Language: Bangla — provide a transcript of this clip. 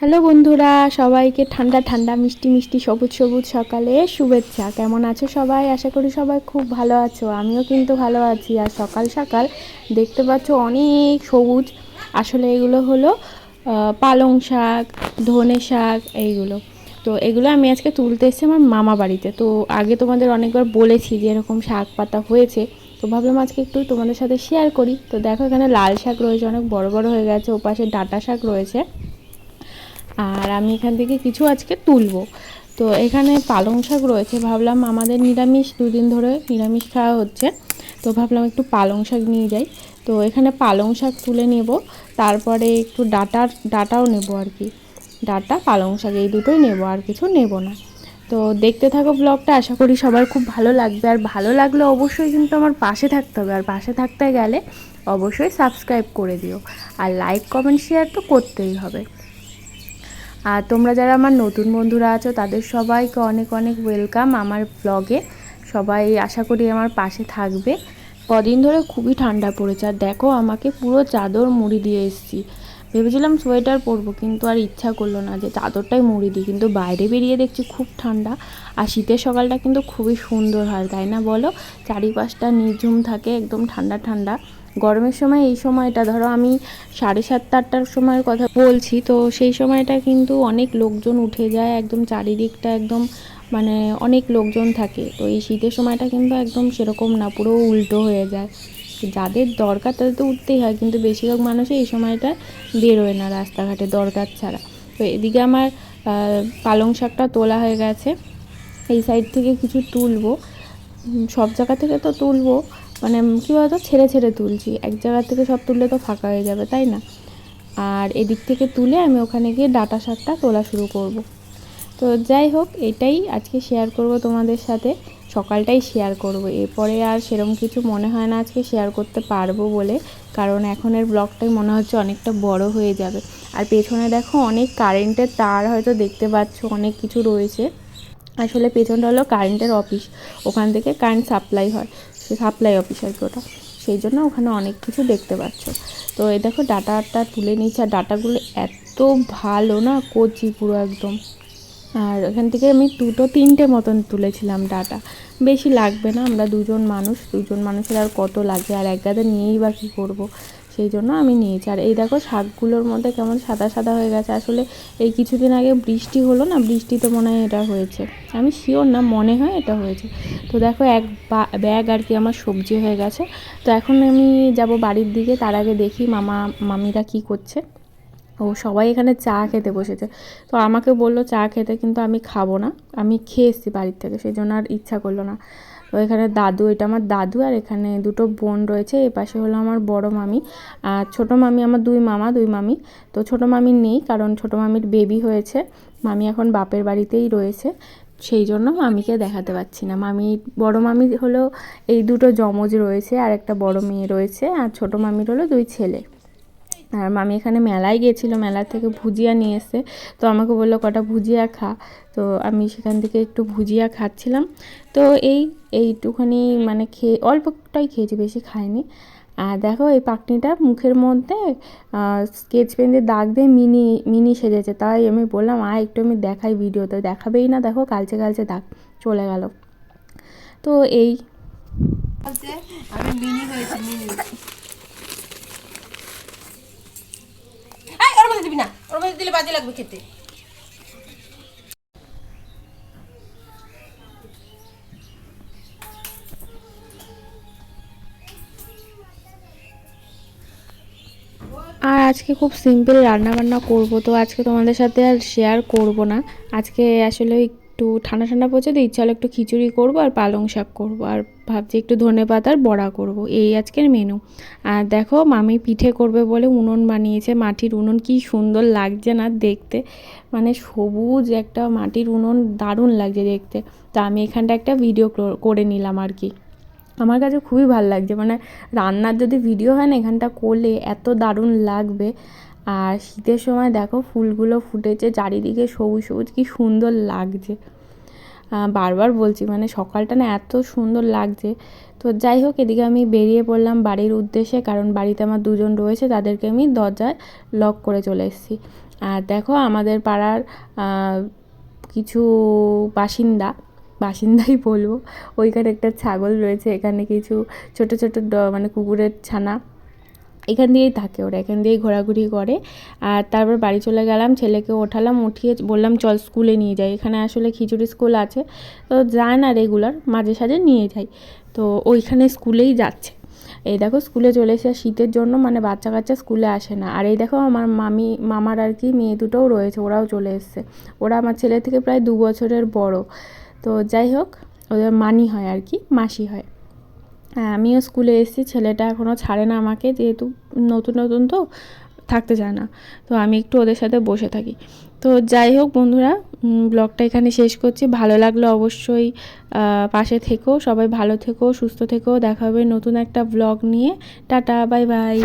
হ্যালো বন্ধুরা, সবাইকে ঠান্ডা ঠান্ডা, মিষ্টি মিষ্টি, সবুজ সবুজ সকালে শুভেচ্ছা। কেমন আছো সবাই? আশা করি সবাই খুব ভালো আছো। আমিও কিন্তু ভালো আছি। আর সকাল সকাল দেখতে পাচ্ছ অনেক সবুজ। আসলে এগুলো হলো পালং শাক, ধনে শাক, এইগুলো। তো এগুলো আমি আজকে তুলতে এসেছি আমার মামা বাড়িতে। তো আগে তোমাদের অনেকবার বলেছি যে এরকম শাক পাতা হয়েছে। তো ভাবলাম আজকে একটু তোমাদের সাথে শেয়ার করি। তো দেখো এখানে লাল শাক রয়েছে, অনেক বড় বড় হয়ে গেছে। ওপাশে ডাঁটা শাক রয়েছে। আর আমি এখান থেকে কিছু আজকে তুলবো। তো এখানে পালং শাক রয়েছে, ভাবলাম আমাদের নিরামিষ দুদিন ধরে নিরামিষ খাওয়া হচ্ছে। তো ভাবলাম একটু পালং শাক নিয়ে যাই। তো এখানে পালং শাক তুলে নেব, তারপরে একটু ডাটার, ডাটাও নেব আর কি। ডাটা, পালং শাক, এই দুটোই নেব, আর কিছু নেব না। তো দেখতে থাকো ব্লগটা, আশা করি সবার খুব ভালো লাগবে। আর ভালো লাগলে অবশ্যই কিন্তু আমার পাশে থাকতে হবে। আর পাশে থাকতে গেলে অবশ্যই সাবস্ক্রাইব করে দিও। আর লাইক, কমেন্ট, শেয়ার তো করতেই হবে। আর তোমরা যারা আমার নতুন বন্ধুরা আছো, তাদের সবাইকে অনেক অনেক ওয়েলকাম আমার ব্লগে সবাই আশা করি আমার পাশে থাকবে। কদিন ধরে খুবই ঠান্ডা পড়েছে, আর দেখো আমাকে পুরো চাদর মুড়ি দিয়ে এসেছি। ভেবেছিলাম সোয়েটার পরবো, কিন্তু আর ইচ্ছা করল না যে চাদরটাই মুড়ি দিই। কিন্তু বাইরে বেরিয়ে দেখছি খুব ঠান্ডা, আর শীতের সকালটা কিন্তু খুবই সুন্দর হয়, তাই না বলো? চারিপাশটা নিঝুম থাকে, একদম ঠান্ডা ঠান্ডা। গরমের সময় এই সময়টা, ধরো আমি সাড়ে সাতটা, আটটার সময়ের কথা বলছি, তো সেই সময়টা কিন্তু অনেক লোকজন উঠে যায়, একদম চারিদিকটা একদম মানে অনেক লোকজন থাকে, তো এই শীতের সময়টা কিন্তু একদম সেরকম না, পুরো উল্টো হয়ে যায়। যাদের দরকার তাদের তো উঠতেই হয়, কিন্তু বেশিরভাগ মানুষই এই সময়টা বেরোয় না রাস্তাঘাটে দরকার ছাড়া। তো এদিকে আমার পালং শাকটা তোলা হয়ে গেছে, এই সাইড থেকে কিছু তুলবো সব জায়গা থেকে তো তুলবো মানে কী বলতো, ছেড়ে ছেড়ে তুলছি। এক জায়গা থেকে সব তুললে তো ফাঁকা হয়ে যাবে, তাই না? আর এদিক থেকে তুলে আমি ওখানে গিয়ে ডাটা শাকটা তোলা শুরু করব। তো যাই হোক, এটাই আজকে শেয়ার করব তোমাদের সাথে। সকালটাই শেয়ার করব। এরপরে আর সেরকম কিছু মনে হয় না আজকে শেয়ার করতে পারব বলে। কারণ এখনের ব্লগটাই মনে হচ্ছে অনেকটা বড় হয়ে যাবে। আর পেছনে দেখো অনেক কারেন্টের তার হয়তো দেখতে পাচ্ছ, অনেক কিছু রয়েছে। আসলে পেছনটা হলো কারেন্টের অফিস ওখান থেকে কারেন্ট সাপ্লাই হয়। সাপ্লাই অফিসার কি ওটা। সেই জন্য ওখানে অনেক কিছু দেখতে পাচ্ছ। তো এই দেখো ডাটাটা তুলে নিচ্ছে আর ডাটাগুলো এত ভালো না, কচি পুরো একদম। আর ওখান থেকে আমি দুটো তিনটে মতন তুলেছিলাম ডাটা। বেশি লাগবে না, আমরা দুজন মানুষ, দুজন মানুষের আর কত লাগে? আর এক গাদা নিয়েই বা কী করব? সেই জন্য আমি নিয়েছি। আর এই দেখো শাকগুলোর মধ্যে কেমন সাদা সাদা হয়ে গেছে। আসলে এই কিছুদিন আগে বৃষ্টি হলো না বৃষ্টিতে মনে হয় এটা হয়েছে। আমি শিওর না, মনে হয় এটা হয়েছে। তো দেখো এক ব্যাগ আর কি আমার সবজি হয়ে গেছে। তো এখন আমি যাব বাড়ির দিকে, তার আগে দেখি মামা, মামিরা কি করছে। ও সবাই এখানে চা খেতে বসেছে। তো আমাকে বলল, চা খেতে কিন্তু আমি খাব না। আমি খেয়ে এসেছি বাড়ির থেকে সেই জন্য আর ইচ্ছা করল না। তো এখানে দাদু, এটা আমার দাদু আর এখানে দুটো বোন রয়েছে। এ পাশে হলো আমার বড় মামি আর ছোটো মামি, আমার দুই মামা, দুই মামি। তো ছোটো মামি নেই কারণ ছোটো মামির বেবি হয়েছে। মামি এখন বাপের বাড়িতেই রয়েছে। সেই জন্য মামিকে দেখাতে পাচ্ছি না। মামি, বড় মামি হলো এই দুটো যমজ রয়েছে আর একটা বড় মেয়ে রয়েছে আর ছোটো মামির হলো দুই ছেলে। আর মামি এখানে মেলায় গিয়েছিল, মেলা থেকে ভুজিয়া নিয়ে এসে। তো আমাকে বলল, কটা ভুজিয়া খা? তো আমি সেখান থেকে একটু ভুজিয়া খাচ্ছিলাম। তো এই, এইটুখানি মানে খেয়ে, অল্পটাই খেয়েছি, বেশি খাইনি। আর দেখো এই পাকনিটা মুখের মধ্যে স্কেচ পেন দিয়ে দাগ দিয়ে মিনি মিনি সেজেছে। তাই আমি বললাম, আয়, একটু আমি দেখাই ভিডিওতে দেখাবেই না, দেখো কালচে কালচে দাগ চলে গেল। তো এই আমি মিনি হয়েছি, মিনি এই ওর মধ্যে দিবি না। ওর মধ্যে দিলে বাজে লাগবে খেতে। আর আজকে খুব সিম্পল রান্না বান্না করব, তো আজকে তোমাদের সাথে আর শেয়ার করব না। আজকে আসলে একটু ঠান্ডা ঠান্ডা তো, ইচ্ছা হলো একটু খিচুড়ি করব আর পালং শাক করব। আর ভাবছি একটু ধনে পাতার বড়া করব। এই আজকের মেনু আর দেখো, মামি পিঠে করবে বলে উনুন বানিয়েছে, মাটির উনুন। কি সুন্দর লাগছে না দেখতে। মানে সবুজ একটা মাটির উনুন, দারুণ লাগছে দেখতে। তা আমি এখানটা একটা ভিডিও করে নিলাম আর কি। আমার কাছে খুবই ভালো লাগছে। মানে রান্নার যদি ভিডিও হয় না, এখানটা করলে এত দারুণ লাগবে। আর শীতের সময় দেখো ফুলগুলো ফুটেছে, চারিদিকে সবুজ সবুজ, কি সুন্দর লাগছে। বারবার বলছি মানে সকালটা না এত সুন্দর লাগছে। তো যাই হোক, এদিকে আমি বেরিয়ে পড়লাম বাড়ির উদ্দেশ্যে, কারণ বাড়িতে আমার দুজন রয়েছে, তাদেরকে আমি দরজায় লক করে চলে এসেছি। আর দেখো, আমাদের পাড়ার কিছু বাসিন্দা, বাসিন্দাই বলব, ওইখানে একটা ছাগল রয়েছে, এখানে কিছু ছোট ছোট মানে কুকুরের ছানা। এখান দিয়েই থাকে ওরা, এখান দিয়েই ঘোরাঘুরি করে। আর তারপর বাড়ি চলে গেলাম, ছেলেকে ওঠালাম, উঠিয়ে বললাম, চল স্কুলে নিয়ে যাই। এখানে আসলে খিচুড়ি স্কুল আছে, তো যায় না রেগুলার মাঝে সাঝে নিয়ে যাই। তো ওইখানে স্কুলেই যাচ্ছে। এই দেখো, স্কুলে চলে এসে শীতের জন্য মানে বাচ্চা কাচ্চা স্কুলে আসে না। আর এই দেখো, আমার মামি, মামার আর কি মেয়ে দুটোও রয়েছে, ওরাও চলে এসছে। ওরা আমার ছেলে থেকে প্রায় দু বছরের বড়। তো যাই হোক, ওদের মানি হয় আর কি, মাসি হয়। আমিও স্কুলে এসেছি, ছেলেটা এখনও ছাড়ে না আমাকে, যেহেতু নতুন নতুন তো থাকতে চায় না। তো আমি একটু ওদের সাথে বসে থাকি। তো যাই হোক বন্ধুরা ব্লগটা এখানে শেষ করছি। ভালো লাগল অবশ্যই পাশে থেকো, সবাই ভালো থেকো, সুস্থ থেকো। দেখা হবে নতুন একটা ব্লগ নিয়ে। Tata, bye bye.